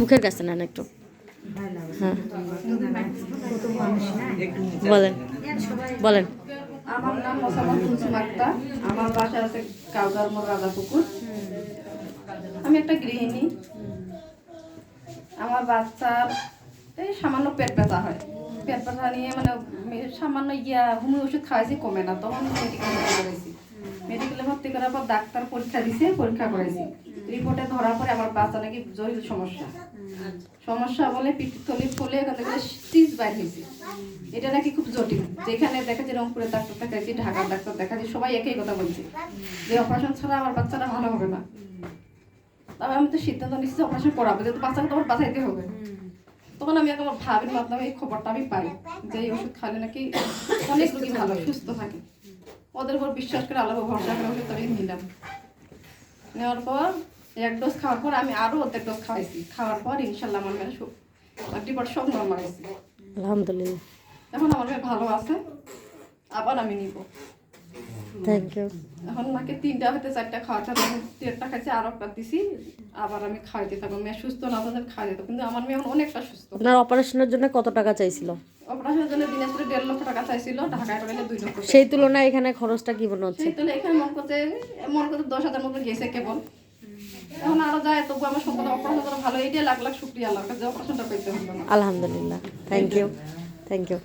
মুখের কাছে নেন একটু। হ্যাঁ। বলেন। বলেন। আমার নাম মোসাম্মদ আক্তার। আমার বাসা আছে কাউদার মোড় রাজাপুকুর। আমি একটা গৃহিণী। আমার বাচ্চার এই সামান্য পেট ব্যথা হয়। পেট ব্যথা নিয়ে মানে সামান্য ইয়া হোমিও ওষুধ খাওয়াইছি কমে না। তখন মেডিকেলে ভর্তি করেছি মেডিকেলে ভর্তি করার পর ডাক্তার পরীক্ষা দিছে পরীক্ষা করেছি রিপোর্টে ধরা পরে আমার বাচ্চা নাকি জটিল সমস্যা। সমস্যা বলে পিঠতলি ফুলে স্টিচ বাইর হয়েছে। এটা নাকি খুব জটিল। যেখানে দেখাচ্ছি রংপুরের ডাক্তার দেখাচ্ছি ঢাকার ডাক্তার দেখাচ্ছি সবাই একই কথা বলছে। যে অপারেশন ছাড়া আমার বাচ্চাটা ভালো হবে না। তবে আমি তো সিদ্ধান্ত নিচ্ছি যে অপারেশন করাবো, যেহেতু বাচ্চাকে তোমার বাঁচাইতে হবে। তখন আমি একবার ভাবির মাধ্যমে এই খবরটা আমি পাই যে এই ওষুধ খালে নাকি অনেক রোগী ভালো, সুস্থ থাকে। ওদের উপর বিশ্বাস করে আলাদা ভরসা করে ওষুধ আমি নিলাম। নেওয়ার পর এক ডোজ খাওয়ার পর আমি আরও অর্ধেক ডোজ খাওয়াইছি। খাওয়ার পর ইনশাল্লাহ আমার মেয়ে সব রিপোর্ট সব নর্মাল আছে আলহামদুলিল্লাহ। এখন আমার মেয়ে ভালো আছে আবার আমি নিব। থ্যাংক ইউ এখন মাকে তিনটা হতে চারটা খাওয়াতে আমি খাইছি আরও একটা দিছি। আবার আমি খাওয়াইতে থাকব। মেয়ে সুস্থ না তাদের খাওয়া যেত কিন্তু আমার মেয়ে এখন অনেকটা সুস্থ। আপনার অপারেশনের জন্য কত টাকা চাইছিল? অপারেশনের জন্য দিনাজপুরে দেড় লক্ষ টাকা চাইছিল ঢাকায় পাঠালে দুই লক্ষ সেই তুলনায় এখানে খরচটা কি মনে হচ্ছে? সেই এখানে মন করতে মন করতে দশ হাজার মতো গেছে কেবল। এখন আরও যায় তবু আমার সম্পদ অপারেশন করা ভালো। এইটাই লাখ লাখ শুক্রিয়া আল্লাহর কাছে। অপারেশনটা পেতে আলহামদুলিল্লাহ। Thank you thank you